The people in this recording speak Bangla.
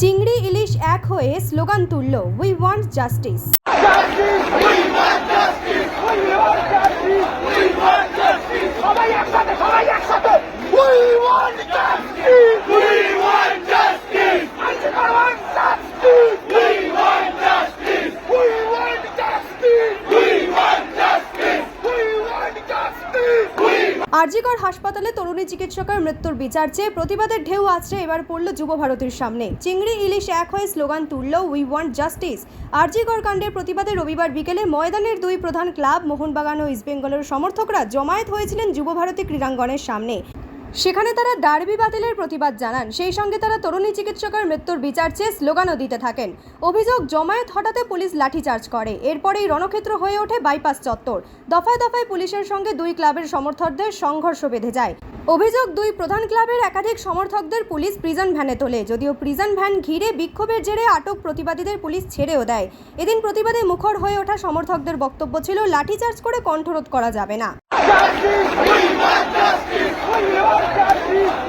চিংড়ি ইলিশ এক হয়ে স্লোগান তুলল উই ওয়ান্ট জাস্টিস আরজিকর হাসপাতালে তরুণী চিকিৎসকের মৃত্যুর বিচার চেয়ে প্রতিবাদের ঢেউ আছড়ে এবার পড়ল যুব ভারতীর সামনে। চিংড়ি, ইলিশ এক হয়ে স্লোগান তুলল উই ওয়ান্ট জাস্টিস আরজিকর কাণ্ডের প্রতিবাদে রবিবার বিকেলে ময়দানের দুই প্রধান ক্লাব, মোহনবাগান ও ইস্টবেঙ্গলের সমর্থকরা জমায়েত হয়েছিলেন যুব ভারতী ক্রীড়াঙ্গনের সামনে। সেখানে তারা ডার্বি বাতিলের প্রতিবাদ জানান। সেই সঙ্গে তারা তরুণী চিকিৎসকের মৃত্যুর বিচার চেয়ে স্লোগানও দিতে থাকেন। অভিযোগ, জমায়েত হঠাতে পুলিশ লাঠিচার্জ করে। এরপরেই রণক্ষেত্র হয়ে ওঠে বাইপাস চত্বর। দফায় দফায় পুলিশের সঙ্গে দুই ক্লাবের সমর্থকদের সংঘর্ষ বেঁধে যায়। অভিযোগ, দুই প্রধান ক্লাবের একাধিক সমর্থকদের পুলিশ প্রিজন ভ্যানে তোলে। যদিও প্রিজন ভ্যান ঘিরে বিক্ষোভের জেরে আটক প্রতিবাদীদের পুলিশ ছেড়েও দেয়। এদিন প্রতিবাদে মুখর হয়ে ওঠা সমর্থকদের বক্তব্য ছিল, লাঠিচার্জ করে কণ্ঠরোধ করা যাবে না। সবাই একসাথে